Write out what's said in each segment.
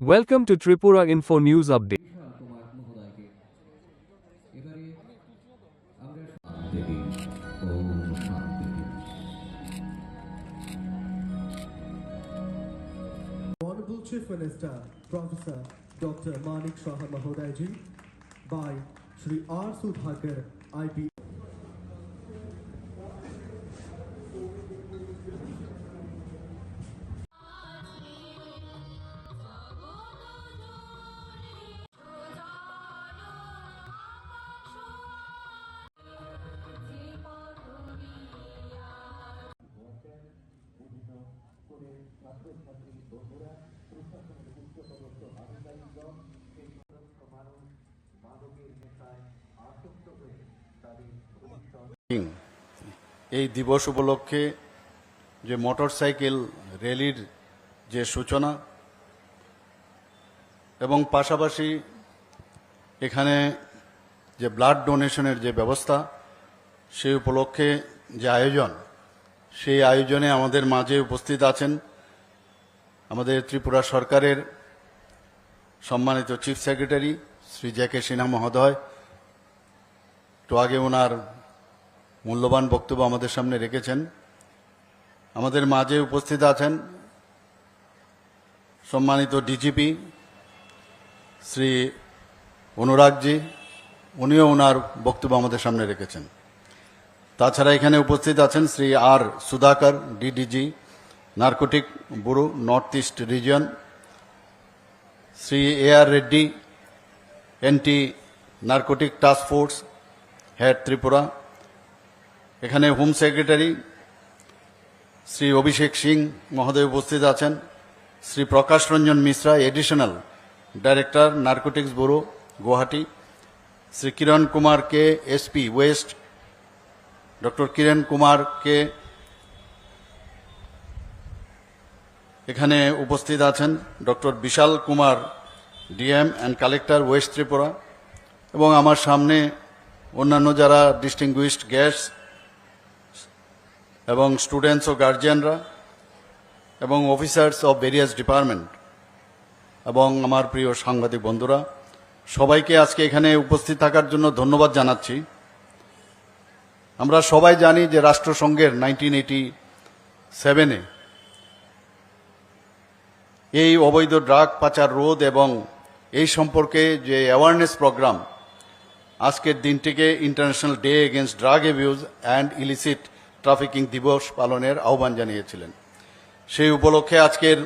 Welcome to Tripura Info News Update. Honorable Chief Minister, Professor Dr. Manik Shah Mahodaji, by Sri R. Sudhakar, IP. এই দিবস উপলক্ষে যে motorcycle র্যালির যে সূচনা এবং পাশাপাশি এখানে যে ব্লাড ডোনেশনের যে ব্যবস্থা, সেই উপলক্ষে যে আয়োজন, সেই আয়োজনে আমাদের মাঝে উপস্থিত আছেন আমাদের ত্রিপুরা সরকারের সম্মানিত chief secretary Shri J K Sinha মহোদয়, তো আগে ওনার মূল্যবান বক্তব্য আমাদের সামনে রেখেছেন। আমাদের মাঝে উপস্থিত আছেন সম্মানিত ডিজিপি শ্রী অনুরাগজি উনিও ওনার বক্তব্য আমাদের সামনে রেখেছেন। তাছাড়া এখানে উপস্থিত আছেন Shri R Sudhakar DDG narcotic bureau north east region Shri A R Reddy NT narcotic task force head Tripura এখানে হোম সেক্রেটারি শ্রী অভিষেক সিং মহোদয় উপস্থিত আছেন, Shri Prakash Ranjan Mishra additional director narcotics bureau Guwahati Shri Kiran Kumar K SP west doctor Kiran Kumar K এখানে উপস্থিত আছেন doctor Vishal Kumar DM and collector west Tripura এবং আমার সামনে অন্যান্য যারা ডিস্টিংগুইশড গেস্ট এবং স্টুডেন্টস ও গার্জিয়ানরা এবং অফিসার্স অফ ভেরিয়াস ডিপার্টমেন্ট এবং আমার প্রিয় সাংবাদিক বন্ধুরা, সবাইকে আজকে এখানে উপস্থিত থাকার জন্য ধন্যবাদ জানাচ্ছি। আমরা সবাই জানি যে রাষ্ট্রসংঘের নাইনটিন এইটি সেভেনে এই অবৈধ ড্রাগ পাচার রোধ এবং এই সম্পর্কে যে অ্যাওয়ারনেস প্রোগ্রাম আজকের দিনটিকে international day against drug abuse and illicit trafficking দিবস পালনের আহ্বান জানিয়েছিলেন। সেই উপলক্ষে আজকের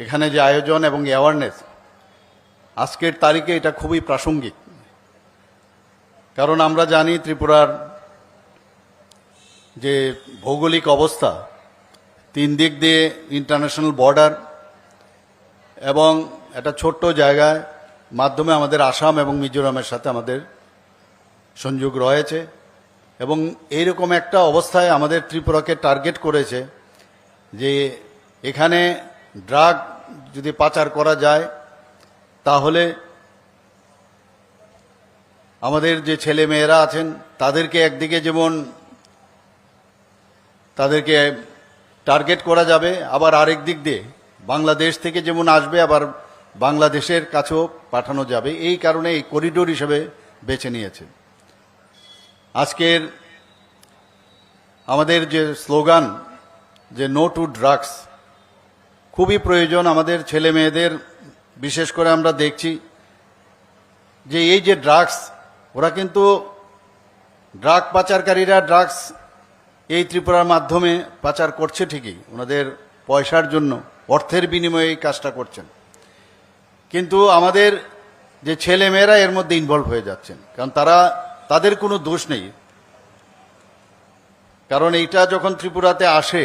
এখানে যে আয়োজন এবং অ্যাওয়ারনেস আজকের তারিখে এটা খুবই প্রাসঙ্গিক। কারণ আমরা জানি ত্রিপুরার যে ভৌগোলিক অবস্থা তিন দিক দিয়ে ইন্টারন্যাশনাল বর্ডার এবং একটা ছোট্ট জায়গায় মাধ্যমে আমাদের আসাম এবং মিজোরামের সাথে আমাদের সংযোগ রয়েছে এবং এইরকম একটা অবস্থায় আমাদের ত্রিপুরাকে টার্গেট করেছে যে এখানে ড্রাগ যদি পাচার করা যায়, তাহলে আমাদের যে ছেলে মেয়েরা আছেন, তাদেরকে একদিকে যেমন, তাদেরকে টার্গেট করা যাবে। আবার আরেক দিক দিয়ে বাংলাদেশ থেকে যেমন আসবে, আবার বাংলাদেশের কাছেও পাঠানো যাবে। এই কারণে এই করিডোর হিসেবে বেছে নিয়েছে। আজকের আমাদের যে স্লোগান, যে নো টু ড্রাগস খুবই প্রয়োজন আমাদের ছেলে মেয়েদের। বিশেষ করে আমরা দেখছি যে এই যে ড্রাগস ওরা কিন্তু ড্রাগ পাচারকারীরা ড্রাগস এই ত্রিপুরার মাধ্যমে পাচার করছে ঠিকই, ওনাদের পয়সার জন্য, অর্থের বিনিময়ে এই কাজটা করছেন। কিন্তু আমাদের যে ছেলে মেয়েরা এর মধ্যে ইনভলভ হয়ে যাচ্ছেন, কারণ তারা, তাদের কোনো দোষ নেই। কারণ এইটা যখন ত্রিপুরাতে আসে,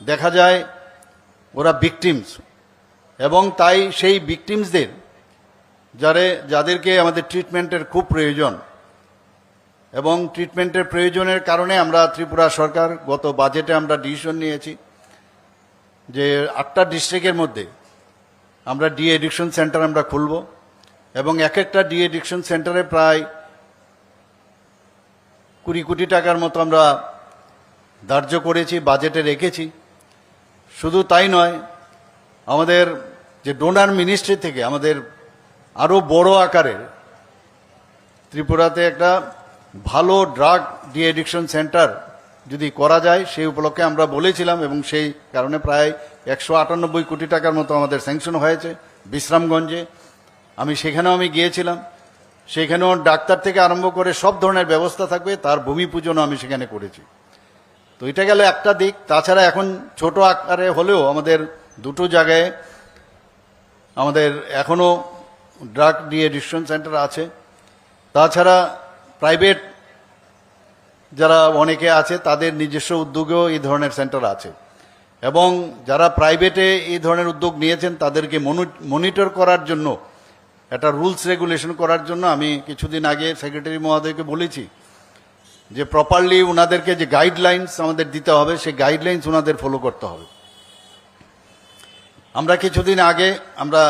দেখা যায় ওরা ভিকটিমস এবং তাই সেই ভিকটিমসদের যারে, যাদেরকে আমাদের ট্রিটমেন্টের খুব প্রয়োজন এবং ট্রিটমেন্টের প্রয়োজনের কারণে আমরা ত্রিপুরা সরকার গত বাজেটে আমরা ডিসিশন নিয়েছি যে আটটা ডিস্ট্রিক্টের মধ্যে আমরা ডি এডিকশন সেন্টার আমরা খুলব এবং এক একটা ডি এডিকশন সেন্টারে প্রায় কুড়ি কোটি টাকার মতো আমরা ধার্য করেছি বাজেটে রেখেছি। শুধু তাই নয়, আমাদের যে ডোনার মিনিস্ট্রি থেকে আমাদের আরও বড় আকারের ত্রিপুরাতে একটা ভালো ড্রাগ ডি এডিকশন সেন্টার যদি করা যায়, সেই উপলক্ষে আমরা বলেছিলাম এবং সেই কারণে প্রায় একশো আটানব্বই কোটি টাকার মতো আমাদের স্যাংশন হয়েছে বিশ্রামগঞ্জে। আমি সেখানেও আমি গিয়েছিলাম। সেখানেও ডাক্তার থেকে আরম্ভ করে সব ধরনের ব্যবস্থা থাকবে, তার ভূমি পূজনও আমি সেখানে করেছি। তো এটা গেল একটা দিক। তাছাড়া এখন ছোট আকারে হলেও আমাদের দুটো জায়গায় আমাদের এখনও ড্রাগ ডি এডিকশন সেন্টার আছে। তাছাড়া প্রাইভেট যারা অনেকে আছে, তাদের নিজস্ব উদ্যোগেও এই ধরনের সেন্টার আছে। এবং যারা প্রাইভেটে এই ধরনের উদ্যোগ নিয়েছেন, তাদেরকে মনিটর করার জন্য, একটা রুলস রেগুলেশন করার জন্য আমি কিছুদিন আগে সেক্রেটারি মহোদয়কে বলেছি যে প্রপারলি ওনাদেরকে যে গাইডলাইন্স আমাদের দিতে হবে, সেই গাইডলাইন্স ওনাদের ফলো করতে হবে। আমরা কিছুদিন আগে আমরা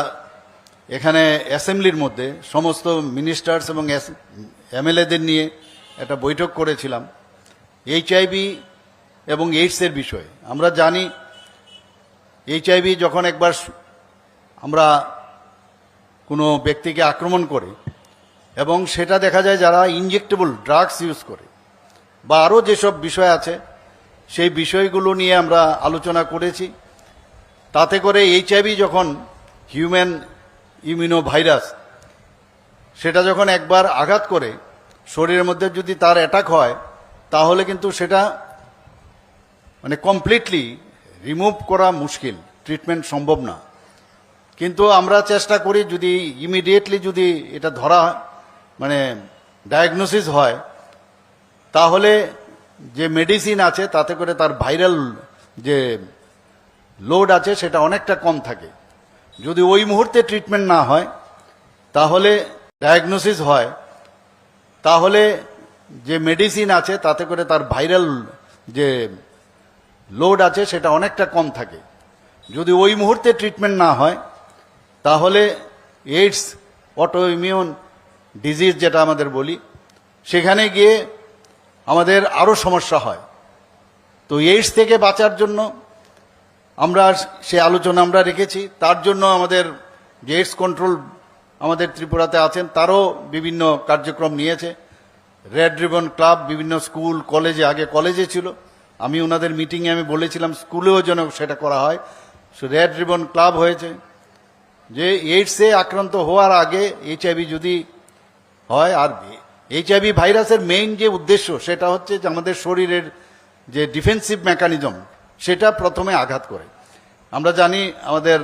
এখানে অ্যাসেম্বলির মধ্যে সমস্ত মিনিস্টার্স এবং এমএলএদের নিয়ে একটা বৈঠক করেছিলাম এইচআইভি এবং এইডসের বিষয়ে। আমরা জানি এইচআইভি যখন একবার আমরা কোনো ব্যক্তিকে আক্রমণ করে এবং সেটা দেখা যায় যারা ইনজেক্টেবল ড্রাগস ইউজ করে, বা আরও যেসব বিষয় আছে, সেই বিষয়গুলো নিয়ে আমরা আলোচনা করেছি। তাতে করে এইচআইভি যখন হিউম্যান ইমিউনো ভাইরাস সেটা যখন একবার আঘাত করে, শরীরের মধ্যে যদি তার অ্যাটাক হয়, তাহলে কিন্তু সেটা মানে কমপ্লিটলি রিমুভ করা মুশকিল ট্রিটমেন্ট সম্ভব না। কিন্তু আমরা চেষ্টা করি যদি ইমিডিয়েটলি যদি এটা ধরা মানে ডায়াগনোসিস হয়, তাহলে যে মেডিসিন আছে, তাতে করে তার ভাইরাল যে লোড আছে, সেটা অনেকটা কম থাকে। যদি ওই মুহূর্তে ট্রিটমেন্ট না হয়, তাহলে ডায়াগনোসিস হয়। তাহলে যে মেডিসিন আছে, তাতে করে তার ভাইরাল যে লোড আছে, সেটা অনেকটা কম থাকে। যদি ওই মুহূর্তে ট্রিটমেন্ট না হয়, তাহলে এইডস অটো ইমিউন ডিজিজ যেটা আমাদের বলি, সেখানে গিয়ে আমাদের আরও সমস্যা হয়। তো এইডস থেকে বাঁচার জন্য আমরা সে আলোচনা আমরা রেখেছি। তার জন্য আমাদের যে কন্ট্রোল আমাদের ত্রিপুরাতে আছেন। তারও বিভিন্ন কার্যক্রম নিয়েছে। রেড রিবন ক্লাব বিভিন্ন স্কুল, কলেজে, আগে কলেজে ছিল। আমি ওনাদের মিটিংয়ে আমি বলেছিলাম, স্কুলেও যেন সেটা করা হয়। রেড রিবন ক্লাব হয়েছে। যে এইডসে আক্রান্ত হওয়ার আগে এইচআইভি যদি হয়, আর এইচআইভি ভাইরাসের মেইন যে উদ্দেশ্য, সেটা হচ্ছে যে আমাদের শরীরের যে ডিফেন্সিভ মেকানিজম সেটা প্রথমে আঘাত করে। আমরা জানি আমাদের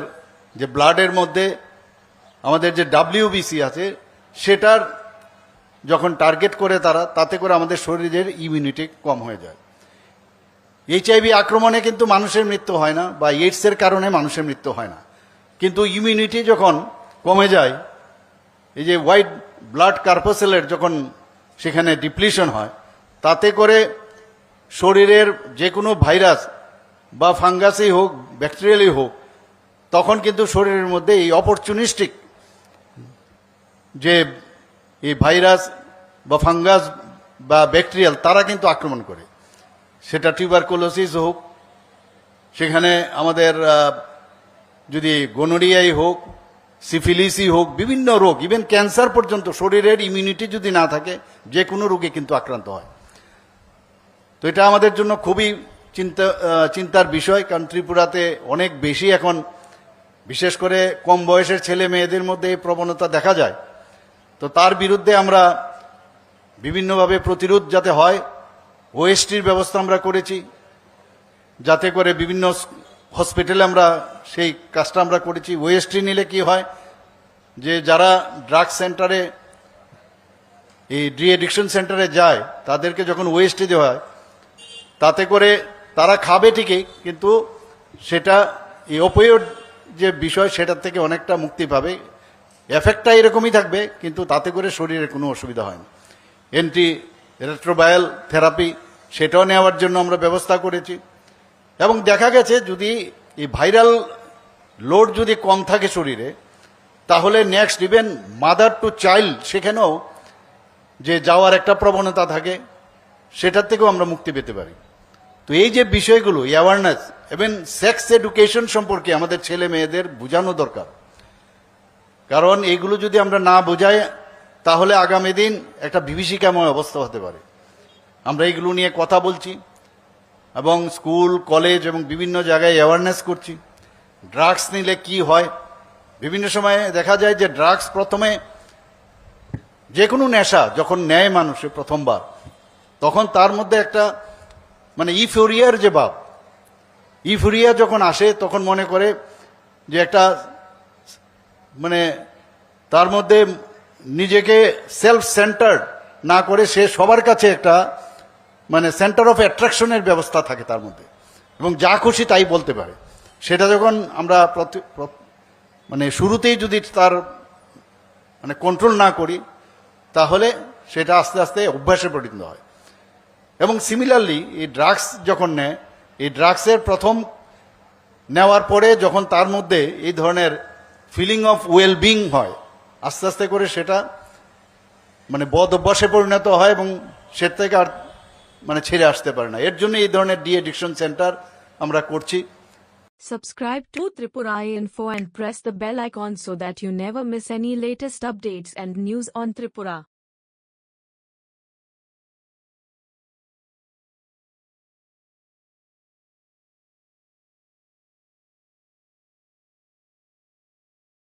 যে ব্লাডের মধ্যে আমাদের যে ডাব্লিউবিসি আছে, সেটার যখন টার্গেট করে তারা, তাতে করে আমাদের শরীরের ইমিউনিটি কম হয়ে যায়। এইচআইভি আক্রমণে কিন্তু মানুষের মৃত্যু হয় না বা এইডসের কারণে মানুষের মৃত্যু হয় না। কিন্তু ইমিউনিটি যখন কমে যায়, এই যে হোয়াইট ব্লাড কার্পোসেলের যখন সেখানে ডিপ্লিশন হয়, তাতে করে শরীরের যে কোনো ভাইরাস বা ফাঙ্গাসই হোক, ব্যাকটেরিয়ালই হোক, তখন কিন্তু শরীরের মধ্যে এই অপরচুনিস্টিক যে এই ভাইরাস বা ফাঙ্গাস বা ব্যাকটেরিয়াল, তারা কিন্তু আক্রমণ করে। সেটা টিউবারকুলোসিস হোক, সেখানে আমাদের যদি গোনোরিয়াই হোক, সিফিলিসই হোক, বিভিন্ন রোগ, ইভেন ক্যান্সার পর্যন্ত শরীরের ইমিউনিটি যদি না থাকে, যে কোনো রোগে কিন্তু আক্রান্ত হয়। তো এটা আমাদের জন্য খুবই চিন্তা চিন্তার বিষয়। কারণ ত্রিপুরাতে অনেক বেশি এখন, বিশেষ করে কম বয়সের ছেলে মেয়েদের মধ্যে এই প্রবণতা দেখা যায়। তো তার বিরুদ্ধে আমরা বিভিন্নভাবে প্রতিরোধ যাতে হয়, ওএসটির ব্যবস্থা আমরা করেছি। যাতে করে বিভিন্ন হসপিটালে আমরা সেই কাজটা আমরা করেছি। ওএসটি নিলে কি হয়, যে যারা ড্রাগ সেন্টারে, এই ডি এডিকশন সেন্টারে যায়, তাদেরকে যখন ওএসটি দেওয়া হয়, তাতে করে তারা খাবে ঠিকই, কিন্তু সেটা এই অপয়োড যে বিষয় সেটার থেকে অনেকটা মুক্তি পাবে। এফেক্টটা এরকমই থাকবে, কিন্তু তাতে করে শরীরে কোনো অসুবিধা হয় না। এন্টি রেট্রোবায়াল থেরাপি সেটাও নেওয়ার জন্য আমরা ব্যবস্থা করেছি। এবং দেখা গেছে, যদি এই ভাইরাল লোড যদি কম থাকে শরীরে, তাহলে next even mother to child সেখানেও যে যাওয়ার একটা প্রবণতা থাকে, সেটার থেকেও আমরা মুক্তি পেতে পারি। তো এই যে বিষয়গুলো অ্যাওয়ারনেস এবং সেক্স এডুকেশন সম্পর্কে আমাদের ছেলে মেয়েদের বোঝানো দরকার। কারণ এইগুলো যদি আমরা না বোঝাই, তাহলে আগামী দিন একটা বিভীষিকাময় অবস্থা হতে পারে। আমরা এইগুলো নিয়ে কথা বলছি এবং স্কুল, কলেজ এবং বিভিন্ন জায়গায় অ্যাওয়ারনেস করছি। ড্রাগস নিলে কি হয়? বিভিন্ন সময়ে দেখা যায় যে ড্রাগস প্রথমে যে কোনো নেশা যখন নেয় মানুষে প্রথমবার, তখন তার মধ্যে একটা মানে ইফোরিয়ার যে ভাব ইফোরিয়া যখন আসে, তখন মনে করে যে একটা মানে তার মধ্যে নিজেকে সেলফ সেন্টার্ড না করে সে সবার কাছে একটা মানে সেন্টার অফ অ্যাট্রাকশনের ব্যবস্থা থাকে তার মধ্যে। এবং যা খুশি তাই বলতে পারে। সেটা যখন আমরা মানে শুরুতেই যদি তার মানে কন্ট্রোল না করি, তাহলে সেটা আস্তে আস্তে অভ্যাসে পরিণত হয়। এবং সিমিলারলি এই ড্রাগস যখন নেয়, এই ড্রাগসের প্রথম নেওয়ার পরে যখন তার মধ্যে এই ধরনের ফিলিং অফ ওয়েল বিং হয়, আস্তে আস্তে করে সেটা মানে বদ অভ্যাসে পরিণত হয় এবং সে থেকে আর মানে ছেড়ে আসতে পারে না এর জন্য এই ধরনের ডি এডিকশন সেন্টার আমরা করছি Subscribe to Tripura Info and press the bell icon so that you never miss any latest updates and news on Tripura.